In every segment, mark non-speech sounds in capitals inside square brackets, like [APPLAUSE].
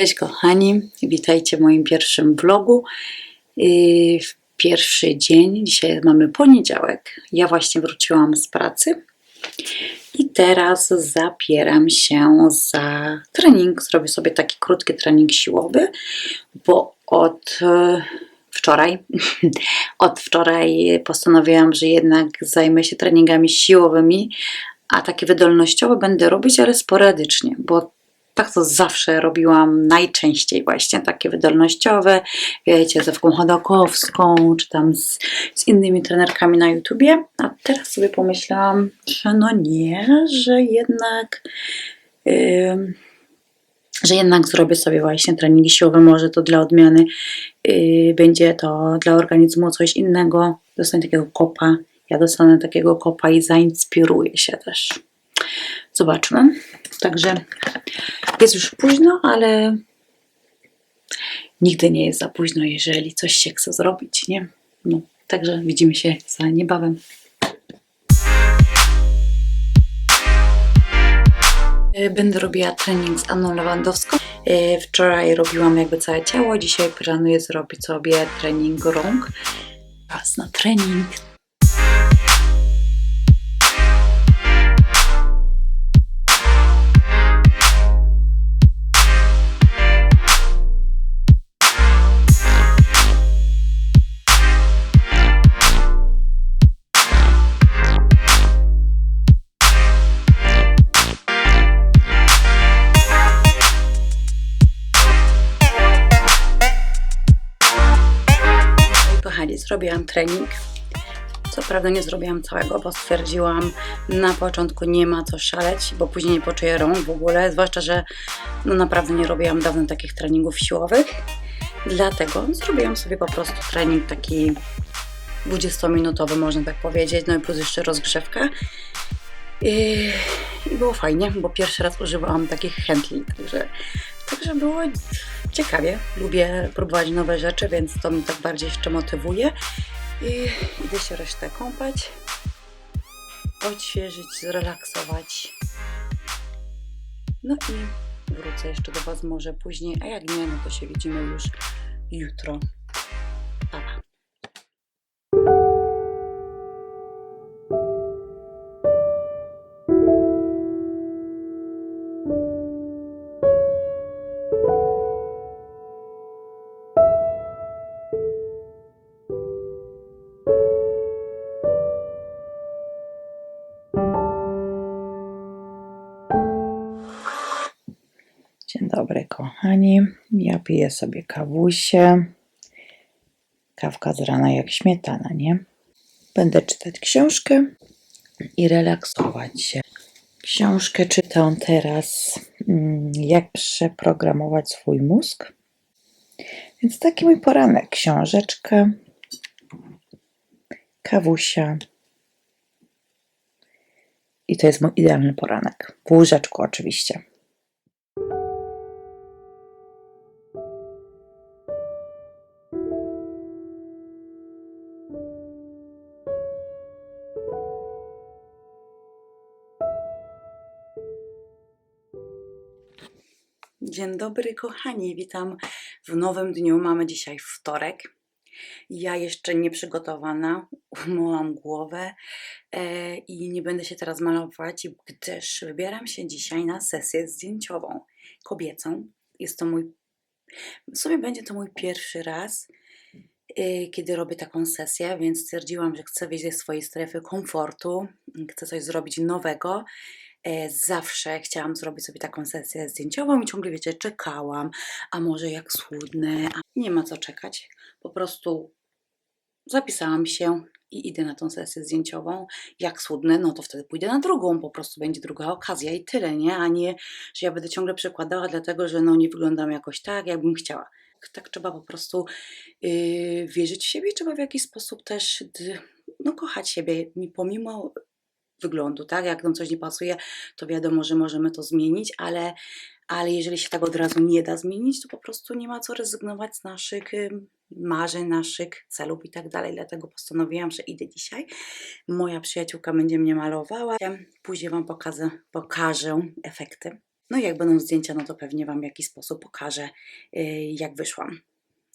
Cześć kochani, witajcie w moim pierwszym vlogu. W Pierwszy dzień, dzisiaj mamy poniedziałek. Ja właśnie wróciłam z pracy i teraz zabieram się za trening. Zrobię sobie taki krótki trening siłowy, bo od e, wczoraj, [LAUGHS] od wczoraj postanowiłam, że jednak zajmę się treningami siłowymi, a takie wydolnościowe będę robić, ale sporadycznie, bo tak to zawsze robiłam, najczęściej właśnie takie wydolnościowe, wiecie, z Ewką Chodakowską, czy tam z, z innymi trenerkami na YouTubie, a teraz sobie pomyślałam, że no nie, że jednak ym, że jednak zrobię sobie właśnie treningi siłowe, może to dla odmiany yy, będzie to dla organizmu coś innego, dostanę takiego kopa, ja dostanę takiego kopa i zainspiruję się też. Zobaczmy. Także jest już późno, ale nigdy nie jest za późno, jeżeli coś się chce zrobić, nie? No, także widzimy się za niebawem. E, Będę robiła trening z Anną Lewandowską. E, Wczoraj robiłam jakby całe ciało, dzisiaj planuję zrobić sobie trening rąk. Czas na trening. Zrobiłam trening. Co prawda nie zrobiłam całego, bo stwierdziłam na początku nie ma co szaleć, bo później nie poczuję rąk w ogóle, zwłaszcza, że no naprawdę nie robiłam dawno takich treningów siłowych. Dlatego zrobiłam sobie po prostu trening taki 20-minutowy, można tak powiedzieć, no i plus jeszcze rozgrzewka. I, I było fajnie, bo pierwszy raz używałam takich chętli, także, także było ciekawie. Lubię próbować nowe rzeczy, więc to mnie tak bardziej jeszcze motywuje. I idę się resztę kąpać, odświeżyć, zrelaksować. No i wrócę jeszcze do Was może później, a jak nie, no to się widzimy już jutro. Dobry, kochani. Ja piję sobie kawusię. Kawka z rana jak śmietana, nie? Będę czytać książkę i relaksować się. Książkę czytam teraz, mm, jak przeprogramować swój mózg. Więc taki mój poranek. Książeczka, kawusia. I to jest mój idealny poranek. W łóżeczku oczywiście. Dzień dobry, kochani. Witam w nowym dniu. Mamy dzisiaj wtorek. Ja jeszcze nie przygotowana, [LAUGHS] umyłam głowę e, i nie będę się teraz malować, gdyż wybieram się dzisiaj na sesję zdjęciową kobiecą. Jest to mój, w sumie będzie to mój pierwszy raz, e, kiedy robię taką sesję, więc stwierdziłam, że chcę wyjść ze swojej strefy komfortu, chcę coś zrobić nowego. E, Zawsze chciałam zrobić sobie taką sesję zdjęciową i ciągle, wiecie, czekałam, a może jak schudnę, a nie ma co czekać. Po prostu zapisałam się i idę na tą sesję zdjęciową. Jak schudnę, no to wtedy pójdę na drugą, po prostu będzie druga okazja i tyle, nie? A nie, że ja będę ciągle przekładała, dlatego że no nie wyglądam jakoś tak, jakbym chciała. Tak trzeba po prostu yy, wierzyć w siebie, trzeba w jakiś sposób też no, kochać siebie, mi- pomimo wyglądu, tak? Jak nam coś nie pasuje, to wiadomo, że możemy to zmienić, ale, ale jeżeli się tak od razu nie da zmienić, to po prostu nie ma co rezygnować z naszych marzeń, naszych celów i tak dalej. Dlatego postanowiłam, że idę dzisiaj. Moja przyjaciółka będzie mnie malowała. Później Wam pokażę, pokażę efekty. No i jak będą zdjęcia, no to pewnie Wam w jakiś sposób pokażę, y, jak wyszłam.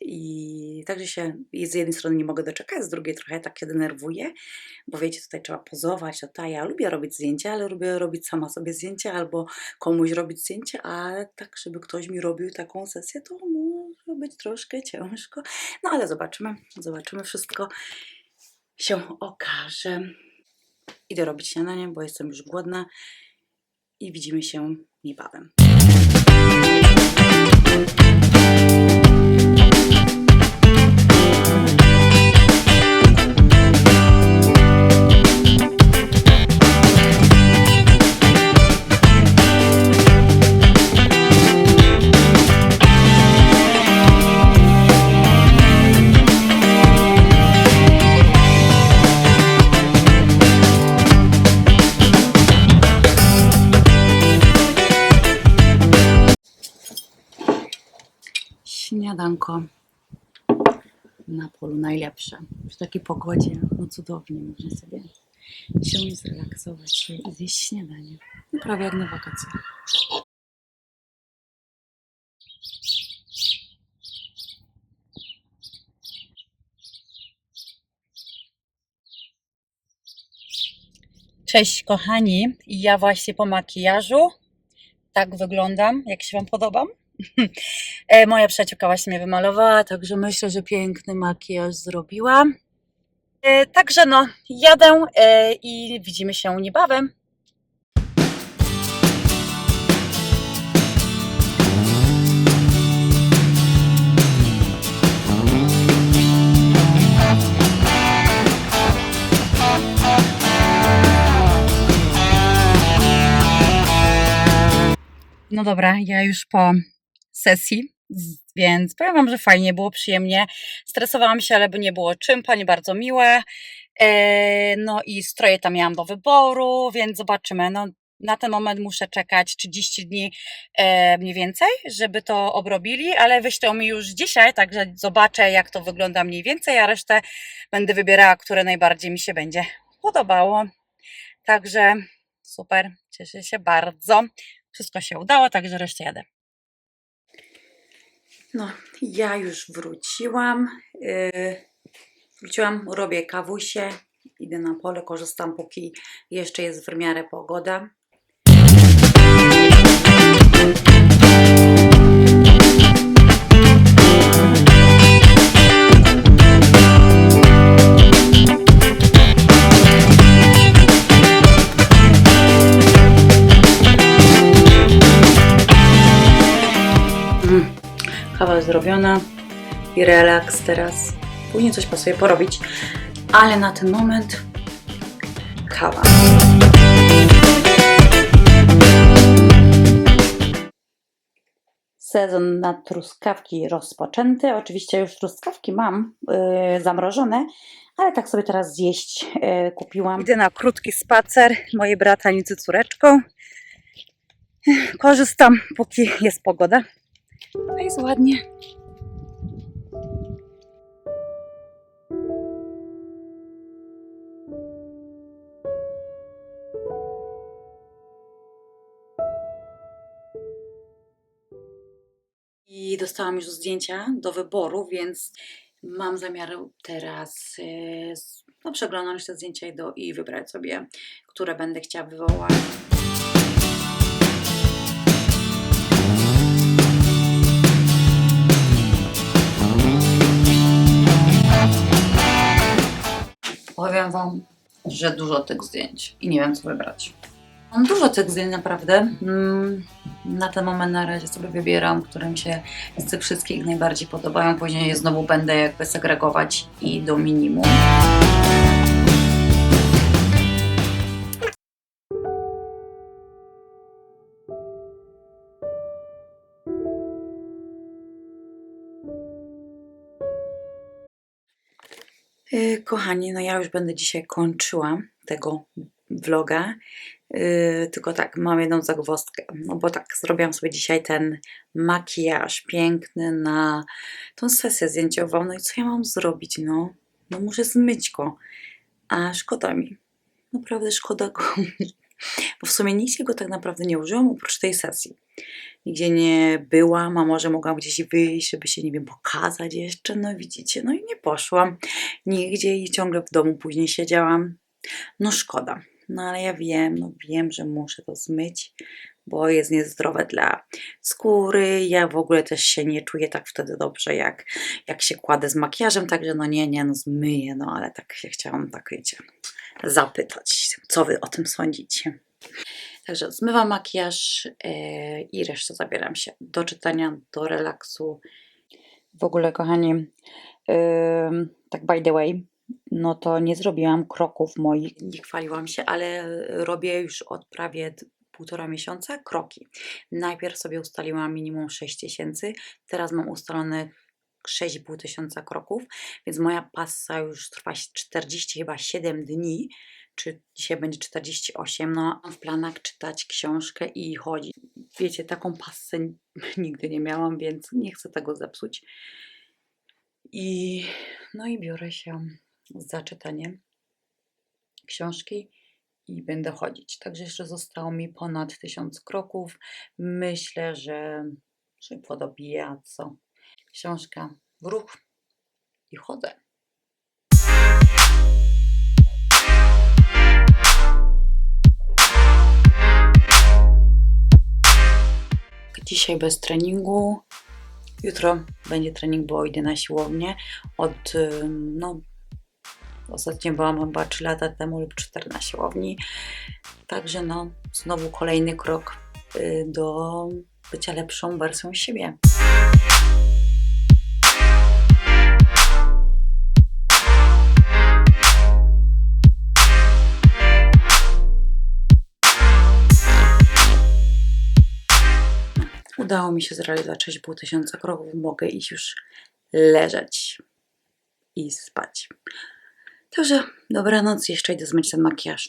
I także się z jednej strony nie mogę doczekać, z drugiej trochę tak się denerwuję, bo wiecie, tutaj trzeba pozować, to ta, ja lubię robić zdjęcia, ale lubię robić sama sobie zdjęcia albo komuś robić zdjęcie, a tak, żeby ktoś mi robił taką sesję, to może być troszkę ciężko. No ale zobaczymy, zobaczymy, wszystko się okaże. Idę robić śniadanie, bo jestem już głodna i widzimy się niebawem. Na polu najlepsze. Przy takiej pogodzie, no cudownie, można sobie się zrelaksować i zjeść śniadanie. No prawie jak na wakacje. Cześć kochani, ja właśnie po makijażu. Tak wyglądam, jak się Wam podobam. E, Moja przyjaciółka właśnie mnie wymalowała, także myślę, że piękny makijaż zrobiłam. E, Także no, jadę e, i widzimy się niebawem. No dobra, ja już po sesji, więc powiem Wam, że fajnie, było przyjemnie. Stresowałam się, ale by nie było czym, Pani bardzo miłe. E, no i stroje tam miałam do wyboru, więc zobaczymy. No, na ten moment muszę czekać 30 dni e, mniej więcej, żeby to obrobili, ale wyślą mi już dzisiaj, także zobaczę jak to wygląda mniej więcej, a resztę będę wybierała, które najbardziej mi się będzie podobało. Także super, cieszę się bardzo. Wszystko się udało, także resztę jadę. No, ja już wróciłam. Yy, wróciłam, robię kawusie, idę na pole, korzystam póki jeszcze jest w miarę pogoda. Kawa zrobiona i relaks teraz. Później coś pasuje porobić, ale na ten moment kawa. Sezon na truskawki rozpoczęty. Oczywiście już truskawki mam yy, zamrożone, ale tak sobie teraz zjeść yy, kupiłam. Idę na krótki spacer mojej bratanicy córeczką. Korzystam, póki jest pogoda. No jest ładnie. I dostałam już zdjęcia do wyboru, więc mam zamiar teraz e, no, przeglądać te zdjęcia i, do, i wybrać sobie, które będę chciała wywołać. Powiem Wam, że dużo tych zdjęć i nie wiem, co wybrać. Mam dużo tych zdjęć naprawdę. Mm, Na ten moment na razie sobie wybieram, które mi się z tych wszystkich najbardziej podobają. Później je znowu będę jakby segregować i do minimum. Kochani, no ja już będę dzisiaj kończyła tego vloga. Yy, tylko tak, mam jedną zagwozdkę. No bo tak, zrobiłam sobie dzisiaj ten makijaż piękny na tą sesję zdjęciową. No i co ja mam zrobić? No, no muszę zmyć go. A szkoda mi. Naprawdę szkoda go [LAUGHS] Bo w sumie nigdzie go tak naprawdę nie użyłam oprócz tej sesji. Nigdzie nie byłam, a może mogłam gdzieś wyjść, żeby się, nie wiem, pokazać jeszcze. No widzicie, no i nie poszłam nigdzie i ciągle w domu później siedziałam. No szkoda. No ale ja wiem, no wiem, że muszę to zmyć, bo jest niezdrowe dla skóry. Ja w ogóle też się nie czuję tak wtedy dobrze, jak, jak się kładę z makijażem, także no nie, nie, no zmyję, no ale tak się chciałam, tak wiecie, zapytać, co wy o tym sądzicie. Także zmywam makijaż e, i resztę zabieram się do czytania, do relaksu. W ogóle, kochani, tak by the way, no to nie zrobiłam kroków moich. Nie chwaliłam się, ale robię już od prawie półtora miesiąca kroki. Najpierw sobie ustaliłam minimum 6 tysięcy, teraz mam ustalone 6,5 tysiąca kroków, więc moja pasa już trwa 40 chyba 7 dni, czy dzisiaj będzie 48, no mam w planach czytać książkę i chodzić. Wiecie, taką pasę [LAUGHS] nigdy nie miałam, więc nie chcę tego zepsuć. I no i biorę się za czytanie książki i będę chodzić. Także jeszcze zostało mi ponad 1000 kroków. Myślę, że szybko dobiję, a co? Książka w ruch i chodzę. Dzisiaj bez treningu. Jutro będzie trening, bo idę na siłownię. Od, no, ostatnio byłam chyba 3 lata temu lub 4 na siłowni. Także no, znowu kolejny krok y, do bycia lepszą wersją siebie. Mi się zrealizować 6,5 tysiąca kroków. Mogę iść już leżeć i spać. Także dobranoc, jeszcze idę zmyć ten makijaż.